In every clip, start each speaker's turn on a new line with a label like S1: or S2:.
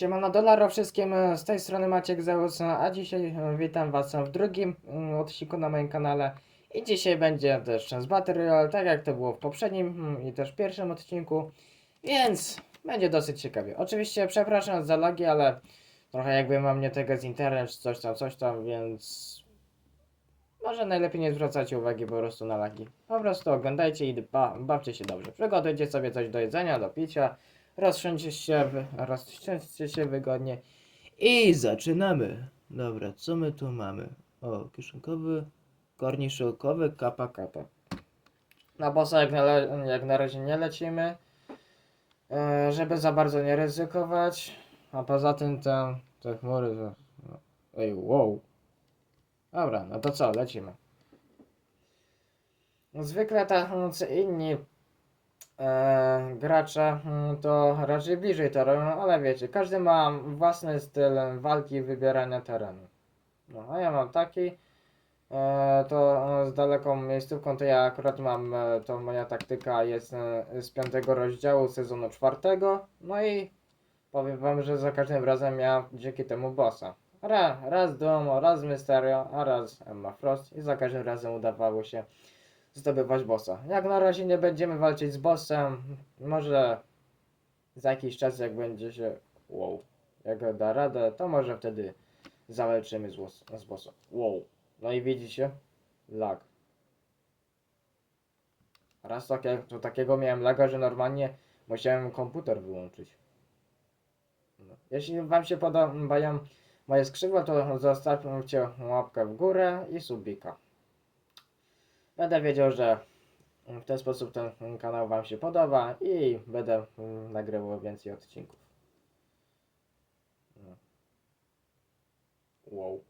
S1: Siemano dolaro wszystkim, e, z tej strony Maciek Zeus, a dzisiaj e, witam was w drugim mm, odcinku na moim kanale i dzisiaj będzie też z Battle Royale, tak jak to było w poprzednim mm, i też pierwszym odcinku, więc będzie dosyć ciekawie. Oczywiście przepraszam za lagi, ale trochę jakby mam nie tego z internet, coś tam, coś tam, więc może najlepiej nie zwracajcie uwagi po prostu na lagi. Po prostu oglądajcie i ba bawcie się dobrze. Przygotujcie sobie coś do jedzenia, do picia, rozsiądźcie się, rozsiądźcie się wygodnie i zaczynamy. Dobra, co my tu mamy? O, kieszonkowy, korniszokowy, kapa kapa. Na bossa jak na, jak na razie nie lecimy, e, żeby za bardzo nie ryzykować, a poza tym te, te chmury no, Ej, wow. Dobra, no to co, lecimy. Zwykle tacy inni e, gracze mm, to raczej bliżej terenu, ale wiecie, każdy ma własny styl walki i wybierania terenu. No, a ja mam taki, e, to z daleką miejscówką, to ja akurat mam, e, to moja taktyka jest e, z piątego rozdziału sezonu czwartego, no i powiem wam, że za każdym razem ja dzięki temu bossa. Ra, raz Domo, raz Mysterio, a raz Emma Frost i za każdym razem udawało się zdobywać bossa. Jak na razie nie będziemy walczyć z bossem, może za jakiś czas jak będzie się, wow, jak da radę, to może wtedy zawalczymy z, z bossem. Wow, no i widzicie, lag. Raz takie, to takiego miałem laga, że normalnie musiałem komputer wyłączyć. No. Jeśli wam się podobają moje skrzydła, to zostawcie łapkę w górę i subika. Będę wiedział, że w ten sposób ten kanał Wam się podoba i będę mm, nagrywał więcej odcinków. No. Wow.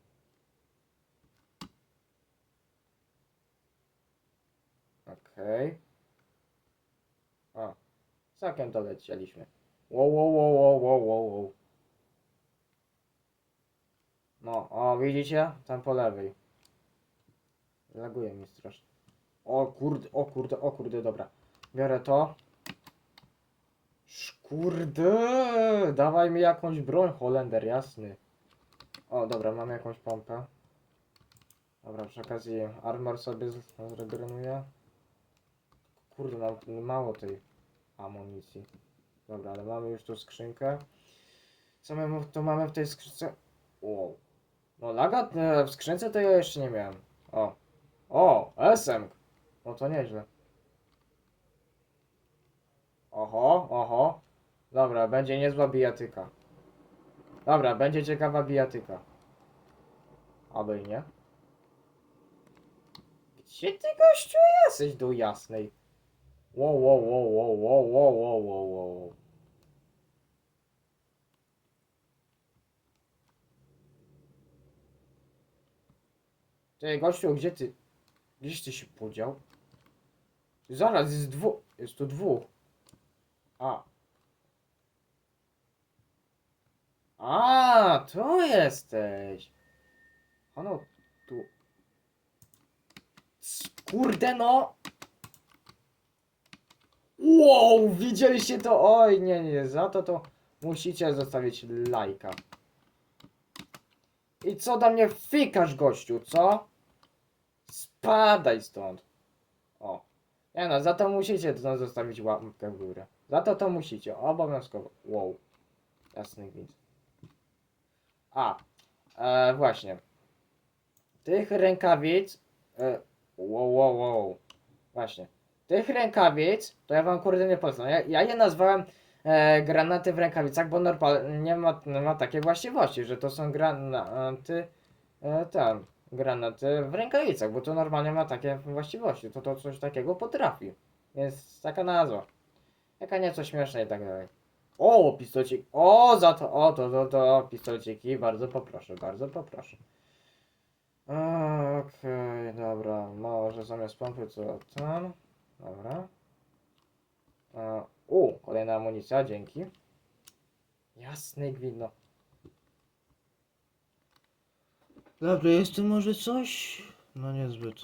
S1: Okej. O, całkiem dolecieliśmy. Wow, wow, wow, wow, wow, wow, wow. No, o, widzicie? Tam po lewej. Laguje mi strasznie. O kurde, o kurde, o kurde, dobra. Biorę to. Kurde, dawaj mi jakąś broń, Holender, jasny. O, dobra, mam jakąś pompę. Dobra, przy okazji armor sobie zregeneruję. Kurde, mam mało tej amunicji. Dobra, ale mamy już tu skrzynkę. Co my tu mamy w tej skrzynce? Wow. No laga e, w skrzynce to ja jeszcze nie miałem. O. O, SM. No to nieźle. Oho, oho. Dobra, będzie niezła bijatyka. Dobra, będzie ciekawa bijatyka. Aby nie. Gdzie ty gościu jesteś do jasnej? Wow, wow, wow, wow, wow, wow, wow, wow, wow. Ty, gościu, gdzie ty? Gdzieś ty się podział? Zaraz, jest dwóch. Jest tu dwóch. A. A, tu jesteś. Ano, tu. Kurde no. Wow, widzieliście to? Oj, nie, nie, za to to musicie zostawić lajka. I co do mnie fikasz, gościu, co? Spadaj stąd. Nie no, za to musicie to zostawić łapkę w górę. Za to to musicie, obowiązkowo. Wow. Jasny gwint. A. E, właśnie. Tych rękawic. E, wow, wow, wow. Właśnie. Tych rękawic, to ja wam kurde nie poznam. Ja, ja je nazwałem e, granaty w rękawicach, bo normalnie nie ma, ma takiej właściwości, że to są granaty. E, tam granaty w rękawicach, bo to normalnie ma takie właściwości, to to coś takiego potrafi. Jest taka nazwa. Jaka nieco śmieszna i tak dalej. O, pistolcik. O, za to, o, to, to, to, pistolciki. Bardzo poproszę, bardzo poproszę. Okej, dobra. Może zamiast pompy co tam. Dobra. E, U, kolejna amunicja, dzięki. Jasne gwidno. Dobra, jest tu może coś? No niezbyt.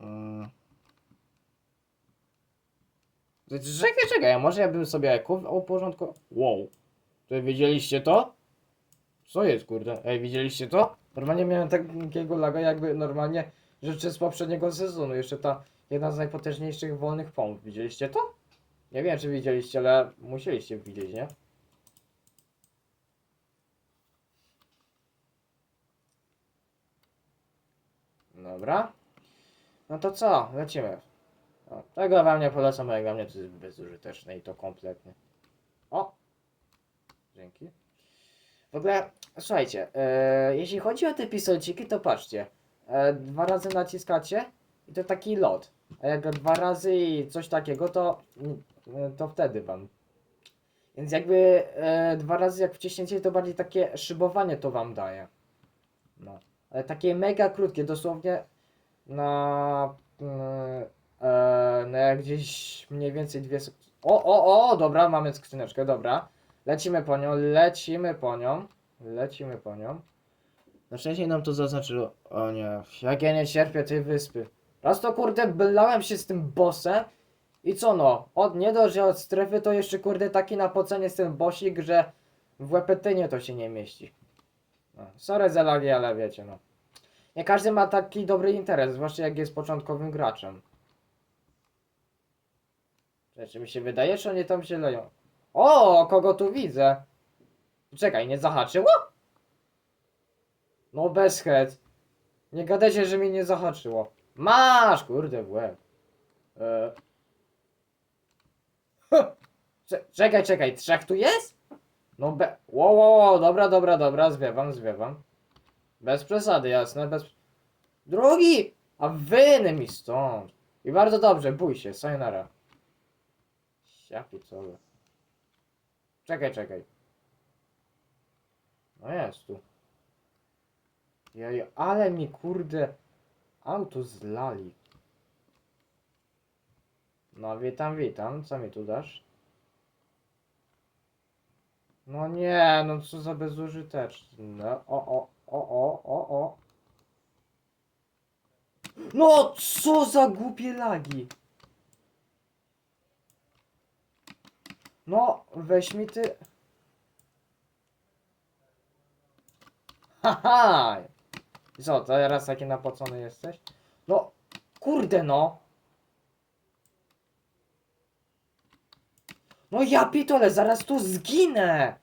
S1: Mm. Czekaj, czekaj, a może ja bym sobie kup uporządkował? Wow. Czy widzieliście to? Co jest kurde? Ej, widzieliście to? Normalnie miałem takiego laga jakby normalnie rzeczy z poprzedniego sezonu. Jeszcze ta jedna z najpotężniejszych wolnych pomp. Widzieliście to? Nie wiem czy widzieliście, ale musieliście widzieć, nie? Dobra. No to co? Lecimy. O, tego wam nie polecam, bo jak dla mnie to jest bezużyteczne i to kompletnie. O! Dzięki. W ogóle, słuchajcie, e, jeśli chodzi o te pistolciki, to patrzcie. E, dwa razy naciskacie i to taki lot. A jak dwa razy i coś takiego, to, e, to wtedy wam. Więc jakby e, dwa razy jak wciśniecie, to bardziej takie szybowanie to wam daje. No. Ale takie mega krótkie, dosłownie na, mm, e, na gdzieś mniej więcej dwie sek- O, o, o, dobra, mamy skrzyneczkę, dobra. Lecimy po nią, lecimy po nią, lecimy po nią. Na szczęście nam to zaznaczyło. O nie, jak ja nie cierpię tej wyspy. Raz to kurde bylałem się z tym bossem i co no, od nie dość, że od strefy to jeszcze kurde taki napocenie jest ten bossik, że w łepetynie to się nie mieści. No, sorry za lagi, ale wiecie no. Nie każdy ma taki dobry interes, zwłaszcza jak jest początkowym graczem. Czy mi się wydaje, czy oni tam się leją? O, kogo tu widzę? Czekaj, nie zahaczyło? No bez het. Nie gadajcie, że mi nie zahaczyło. Masz, kurde, w łeb. E... Cze- Czekaj, czekaj, trzech tu jest? No be... Wo, wo, wo, dobra, dobra, dobra, zwiewam, zwiewam. Bez przesady, jasne, bez... Drugi! A wyny mi stąd. I bardzo dobrze, bój się, sayonara. Siapi co Czekaj, czekaj. No jest tu. Jej, ale mi kurde auto zlali. No witam, witam. Co mi tu dasz? No nie, no co za bezużyteczne. O, o, o, o, o, o. No co za głupie lagi. No, weź mi ty. Haha! Co, teraz taki napocony jesteś? No, kurde no! No ja pitole, zaraz tu zginę!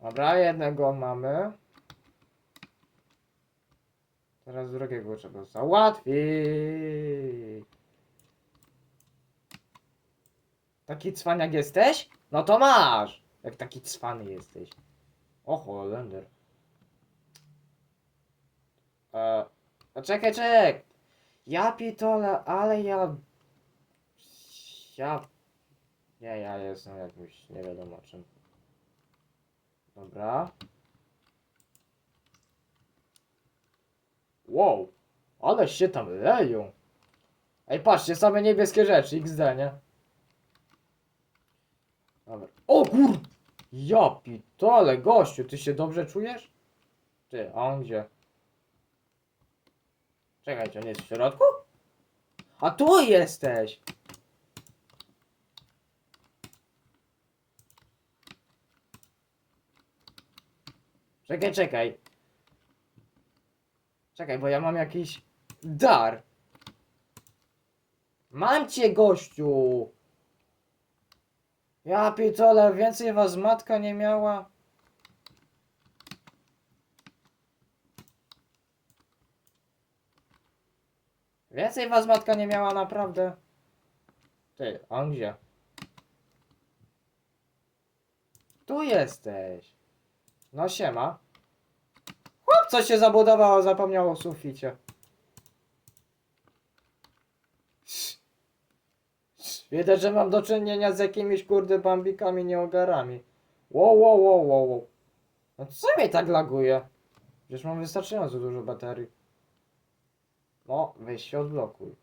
S1: Dobra, jednego mamy. Teraz drugiego trzeba załatwić. Taki cwaniak jesteś? No to masz! Jak taki cwany jesteś. O Holender. E, a czekaj, czekaj! Ja pitole, ale ja... Ja... Nie, ja jestem jakimś nie wiadomo czym. Dobra. Wow, ale się tam leją. Ej, patrzcie, same niebieskie rzeczy, XD, nie? Dobra. O kur... Ja pitole, gościu, ty się dobrze czujesz? Ty, a on gdzie? Czekajcie, on jest w środku? A tu jesteś! Czekaj, czekaj. Czekaj, bo ja mam jakiś dar. Mam cię, gościu! Ja pitole, więcej was matka nie miała. Więcej was matka nie miała, naprawdę. Ty, on gdzie? Tu jesteś. No siema. Chłop, co się zabudowało, zapomniało o suficie. Widać, że mam do czynienia z jakimiś kurde bambikami, nieogarami. Wow, wow, wow, wow, wow. No co mnie tak laguje? Przecież mam wystarczająco dużo baterii. No, weź się odblokuj.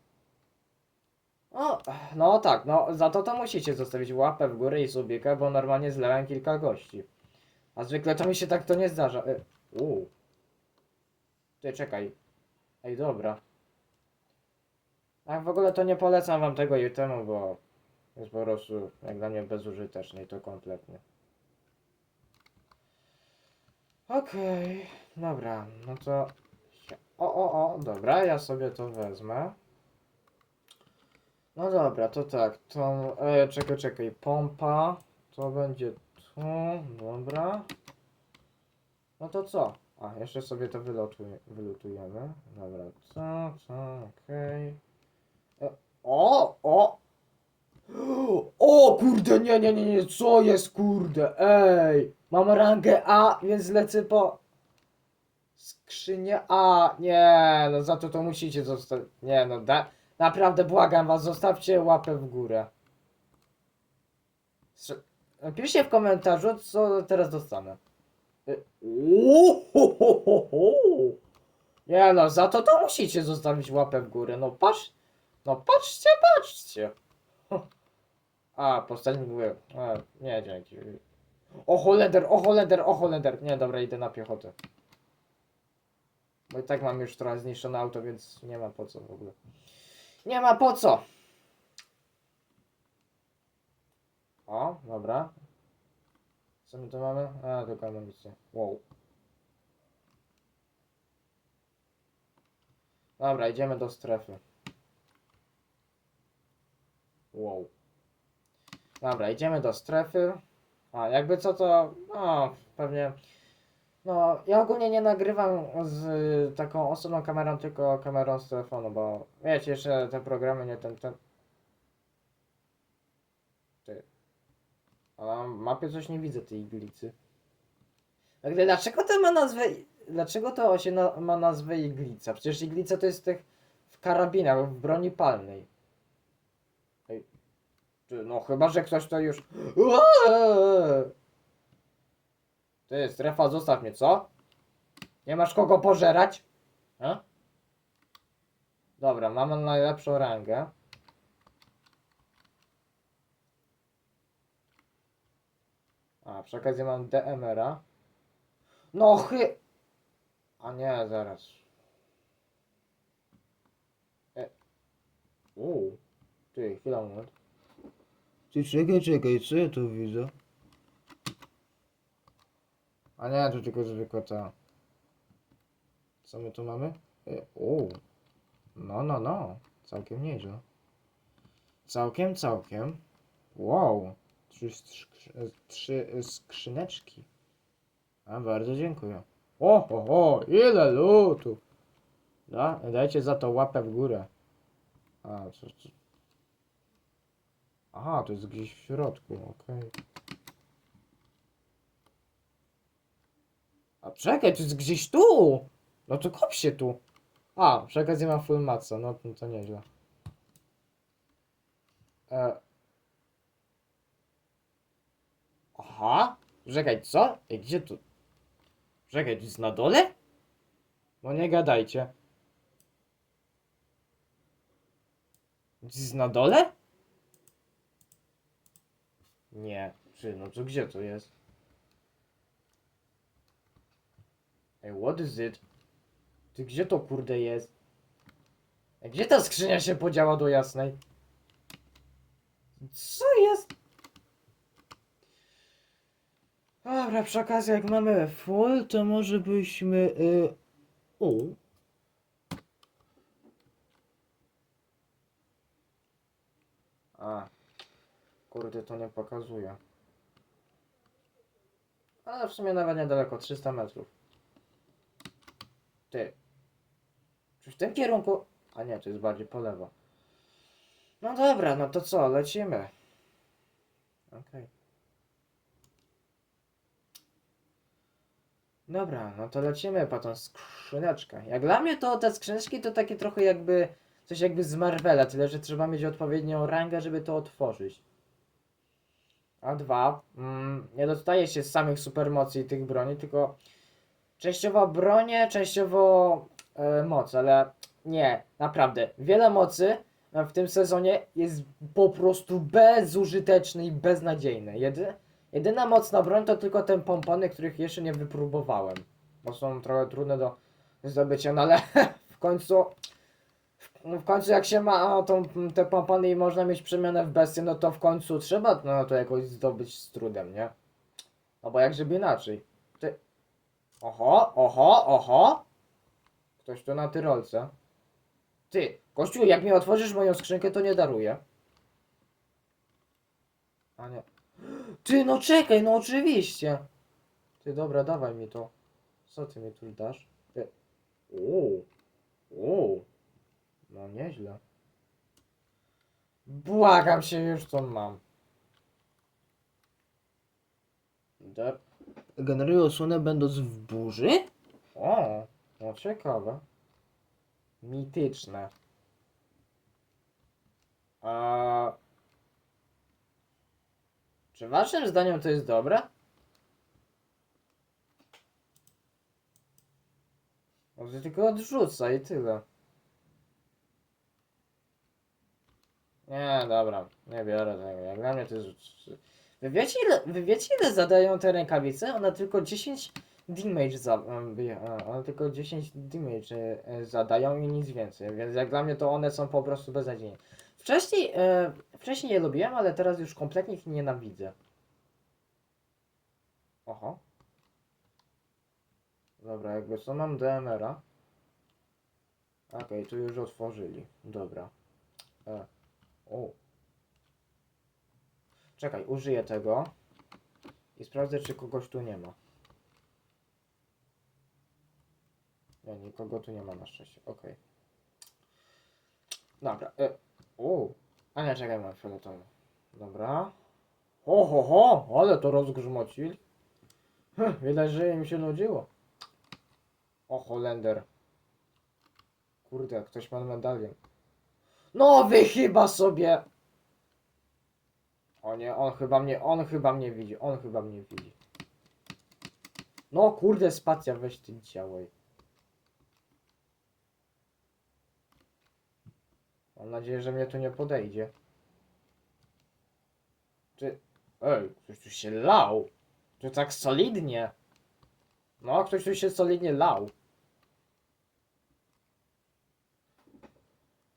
S1: O, no tak, no za to to musicie zostawić łapę w górę i subika, bo normalnie zlałem kilka gości. A zwykle to mi się tak to nie zdarza. E. Ty, czekaj. Ej, dobra. A w ogóle to nie polecam wam tego itemu, bo jest po prostu jak dla mnie bezużyteczny i to kompletnie. Okej, dobra, no to... O, o, o, dobra, ja sobie to wezmę. No dobra, to tak, to... E, czekaj, czekaj, pompa, to będzie tu, dobra. No to co? A, jeszcze sobie to wylotuj, wylutujemy. Dobra, co, co, okej. E, O, o! O kurde, nie, nie, nie, nie, co jest kurde, ej! Mam rangę A, więc lecę po skrzynię A. Nie, no za to to musicie zostawić. Nie, no da, naprawdę błagam was, zostawcie łapę w górę. Napiszcie w komentarzu, co teraz dostanę. Y. Nie no, za to to musicie zostawić łapę w górę. No patrz, no patrzcie, patrzcie. A, postać mi mówię. A, nie, dzięki. O Holender, o Holender, o Holender. Nie, dobra, idę na piechotę. Bo i tak mam już trochę zniszczone auto, więc nie ma po co w ogóle. Nie ma po co. O, dobra. Co my tu mamy? A, tylko amunicję. Wow. Dobra, idziemy do strefy. Wow. Dobra, idziemy do strefy. A, jakby co to, no, pewnie, no, ja ogólnie nie nagrywam z taką osobną kamerą, tylko kamerą z telefonu, bo wiecie, jeszcze te programy nie ten, ten... Ty. A na mapie coś nie widzę tej iglicy. Tak, Dlaczego to ma nazwę, dlaczego to się na, ma nazwę iglica? Przecież iglica to jest tych w karabinach, w broni palnej. No chyba, że ktoś to już... Ty, strefa, zostaw mnie, co? Nie masz kogo pożerać? A? Dobra, mamy najlepszą rangę. A, przy okazji mam DMR-a. No chy... A nie, zaraz. E... Uuu. Ty, chwila, moment. Ty, czekaj, czekaj, co ja tu widzę? A nie, to tylko zwykła ta. Co my tu mamy? E, o. No, no, no. Całkiem nieźle. Całkiem, całkiem. Wow. Trzy, skrzy- trzy skrzyneczki. A, bardzo dziękuję. O, o, o, ile lutu. Da, dajcie za to łapę w górę. A, co, co? Aha, to jest gdzieś w środku, okej. A czekaj, to jest gdzieś tu! No to kop się tu. A, przy okazji mam full maca, no to, nieźle. E... Aha, czekaj, co? Ej, gdzie tu? Czekaj, to jest na dole? No nie gadajcie. To jest na dole? Nie, czy no to gdzie to jest? Ej, what is it? Ty gdzie to kurde jest? Ej, gdzie ta skrzynia się podziała do jasnej? Co jest? Dobra, przy okazji jak mamy full, to może byśmy... Y... U. A. Kurde, to nie pokazuje. Ale w sumie nawet niedaleko, 300 metrów. Ty. Czy w tym kierunku... A nie, to jest bardziej po lewo. No dobra, no to co, lecimy. Okej. Dobra, no to lecimy po tą skrzyneczkę. Jak dla mnie to te skrzyneczki to takie trochę jakby... Coś jakby z Marvela, tyle że trzeba mieć odpowiednią rangę, żeby to otworzyć. A dwa, mm, nie dostaje się z samych supermocy i tych broni, tylko częściowo bronie, częściowo e, moc, ale nie, naprawdę. Wiele mocy e, w tym sezonie jest po prostu bezużyteczne i beznadziejne. Jedy, jedyna mocna broń to tylko te pompony, których jeszcze nie wypróbowałem, bo są trochę trudne do zdobycie, no ale w końcu w końcu jak się ma o, tą, te pompony i można mieć przemianę w bestię, no to w końcu trzeba no, to jakoś zdobyć z trudem, nie? No bo jak żeby inaczej. Ty... Oho, oho, oho! Ktoś tu na tyrolce. Ty, kościół, jak mi otworzysz moją skrzynkę, to nie daruję. A nie. Ty, no czekaj, no oczywiście. Ty, dobra, dawaj mi to. Co ty mi tu dasz? Ty. Uuu. Uuu. No nieźle. Błagam się, już to mam. De... Generują osłonę będąc w burzy? O, no ciekawe. Mityczne. A... Czy waszym zdaniem to jest dobre? Może tylko odrzuca i tyle. Nie, dobra, nie biorę tego. Jak dla mnie to jest. Wy wiecie ile, wy wiecie ile zadają te rękawice? One tylko 10 damage za, e, one tylko 10 damage e, zadają i nic więcej, więc jak dla mnie to one są po prostu beznadziejne. Wcześniej, e, wcześniej je lubiłem, ale teraz już kompletnie ich nienawidzę. Oho. Dobra, jakby co mam DMR-a. Okej, tu już otworzyli. Dobra. E. O. Czekaj, użyję tego. I sprawdzę, czy kogoś tu nie ma. Nie, nikogo tu nie ma na szczęście. Okej. Dobra. E. O. A nie, czekaj, mam fioletowy. Dobra. Ho, ho, ho! Ale to rozgrzmocili. Hm, widać, że im się nudziło. O, Holender. Kurde, ktoś ma medalion. No wy chyba sobie. O nie, on chyba mnie, on chyba mnie widzi, on chyba mnie widzi. No kurde, spacja, weź ty działaj. Mam nadzieję, że mnie tu nie podejdzie. Czy... Ej, ktoś tu się lał. To tak solidnie. No, ktoś tu się solidnie lał.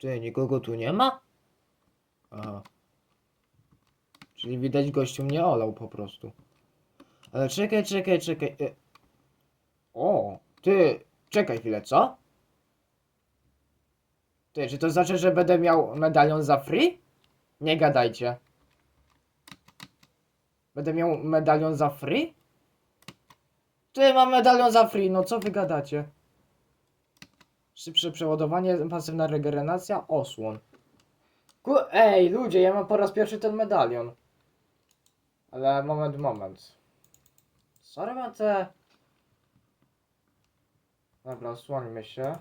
S1: Czy nikogo tu nie ma? Aha. Czyli widać gościu mnie olał po prostu. Ale czekaj, czekaj, czekaj. e. O, ty, czekaj chwilę, co? Ty, czy to znaczy, że będę miał medalion za free? Nie gadajcie. Będę miał medalion za free? Ty, mam medalion za free, no co wy gadacie? Szybsze przeładowanie, pasywna regeneracja, osłon. Ku Ej, ludzie, ja mam po raz pierwszy ten medalion. Ale moment, moment. Sorry, mam te... Dobra, osłońmy się.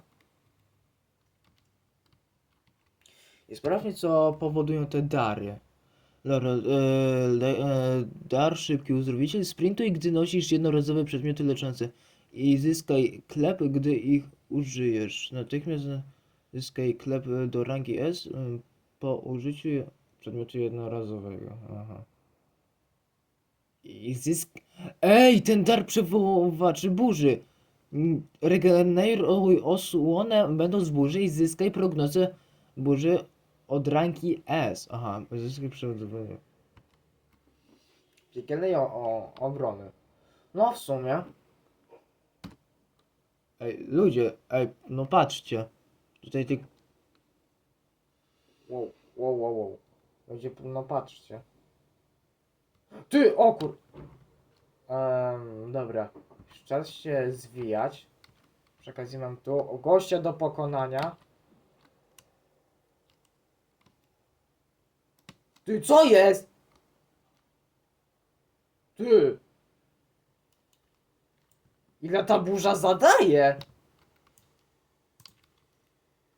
S1: I sprawdźmy, co powodują te dary. Dobra, e, le, e, dar szybki uzdrowiciel. Sprintuj, gdy nosisz jednorazowe przedmioty leczące. I zyskaj klep, gdy ich użyjesz. Natychmiast zyskaj klep do rangi S po użyciu przedmiotu jednorazowego. Aha. I zysk... Ej, ten dar przywoływaczy burzy. Regeneruj osłonę będąc burzy i zyskaj prognozę burzy od ranki S. Aha, zyskaj przeładowanie. Piekielnej o, o obrony. No w sumie. Ej, ludzie, ej, no patrzcie. Tutaj ty... Wow, wow, wow, wow. Ludzie, no patrzcie. Ty, o kur... Um, dobra. Czas się zwijać. Przy mam tu gościa do pokonania. Ty, co jest? Ty. Ile ta burza zadaje?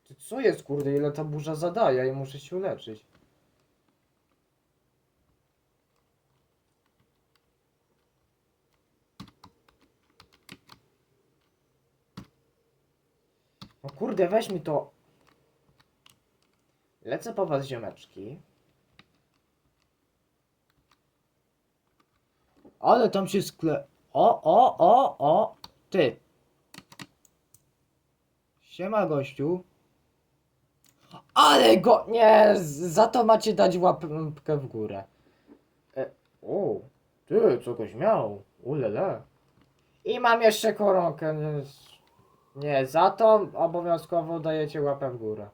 S1: Ty, co jest, kurde, ile ta burza zadaje? Ja muszę się uleczyć. No kurde, weź mi to. Lecę po was, ziomeczki. Ale tam się skle... O, o, o, o! Ty! Siema gościu. Ale go... Nie, za to macie dać łapkę w górę. E, o, ty, co goś miał. Ulele. I mam jeszcze koronkę. Nie, za to obowiązkowo dajecie łapę w górę.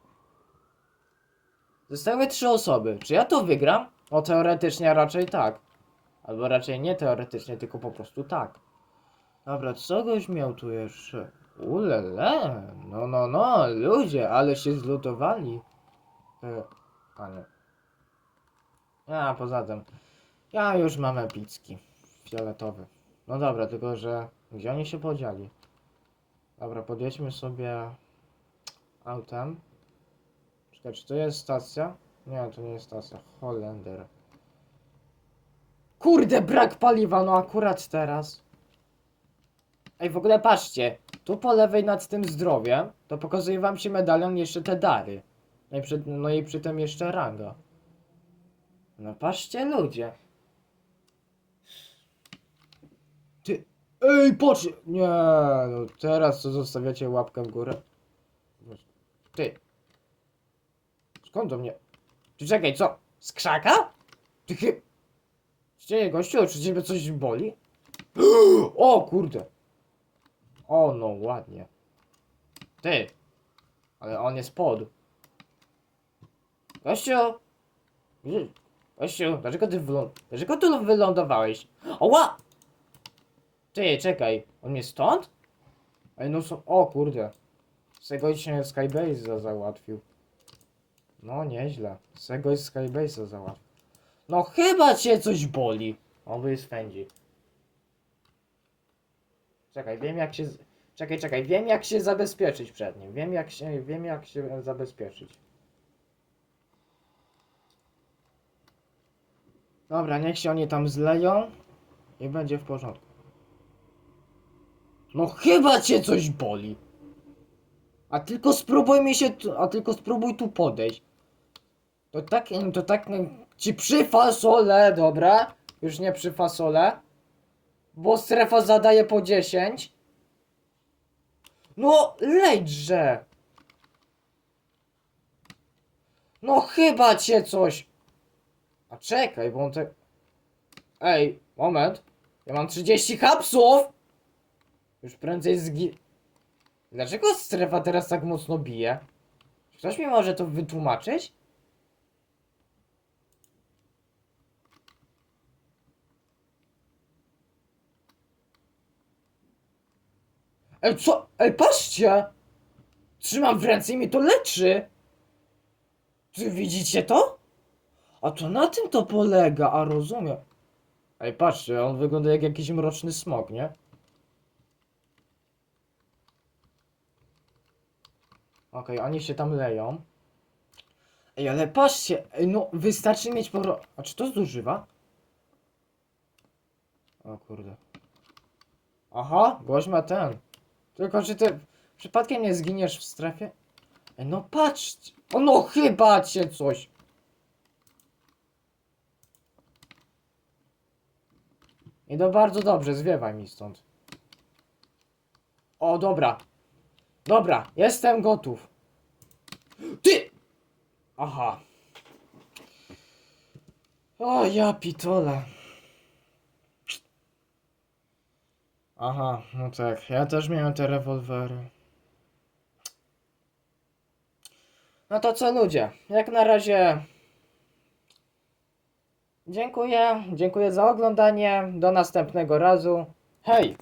S1: Zostały trzy osoby. Czy ja to wygram? No teoretycznie raczej tak. Albo raczej nie teoretycznie, tylko po prostu tak. Dobra, co goś miał tu jeszcze? Ulele, no no no, ludzie, ale się zlutowali. E, a nie. A poza tym, ja już mam epicki, fioletowy. No dobra, tylko że, gdzie oni się podzieli? Dobra, podjedźmy sobie autem. Czekaj, czy to jest stacja? Nie, to nie jest stacja, Holender. Kurde, brak paliwa, no akurat teraz. Ej, w ogóle patrzcie, tu po lewej nad tym zdrowiem, to pokazuje wam się medalion jeszcze te dary. No i przy, no i przy tym jeszcze ranga. No patrzcie ludzie. Ty, ej, patrz, nie, no teraz co zostawiacie łapkę w górę. Ty. Skąd do mnie? Ty czekaj, co? Z krzaka? Ty chy... Dzieje gościu, czy ciebie coś boli? O kurde. O no, ładnie. Ty. Ale on jest pod. Gościu. Gościu, dlaczego ty wylą... Dlaczego tu wylądowałeś? Oła! Ty, czekaj. On mnie stąd? Ej, no są... O kurde. Z się Skybase za załatwił. No, nieźle. Z Skybase załatwił. No chyba cię coś boli. Oby swędzi. Czekaj, wiem jak się... Czekaj, czekaj, wiem jak się zabezpieczyć przed nim. Wiem jak się, wiem jak się zabezpieczyć. Dobra, niech się oni tam zleją i będzie w porządku. No chyba cię coś boli. A tylko spróbuj mi się, tu, a tylko spróbuj tu podejść. To tak, to tak ci przyfasolę, dobra? Już nie przyfasolę. Bo strefa zadaje po 10. No, lejdźże! No chyba cię coś... A czekaj, bo on te... Ej, moment. Ja mam 30 kapsów! Już prędzej zgi... Dlaczego strefa teraz tak mocno bije? Ktoś mi może to wytłumaczyć? Ej, co? Ej, patrzcie! Trzymam w ręce i mnie to leczy! Czy widzicie to? A to na tym to polega, a rozumiem. Ej, patrzcie, on wygląda jak jakiś mroczny smok, nie? Okej, oni się tam leją. Ej, ale patrzcie, ej, no wystarczy mieć poro... A czy to zużywa? O kurde. Aha, gość ma ten. Tylko czy ty przypadkiem nie zginiesz w strefie? Ej, no patrzcie. O no chyba cię coś. I to bardzo dobrze, zwiewaj mi stąd. O, dobra. Dobra, jestem gotów. Ty! Aha. O, ja pitole. Aha, no tak. Ja też miałem te rewolwery. No to co ludzie? Jak na razie. Dziękuję. Dziękuję za oglądanie. Do następnego razu. Hej!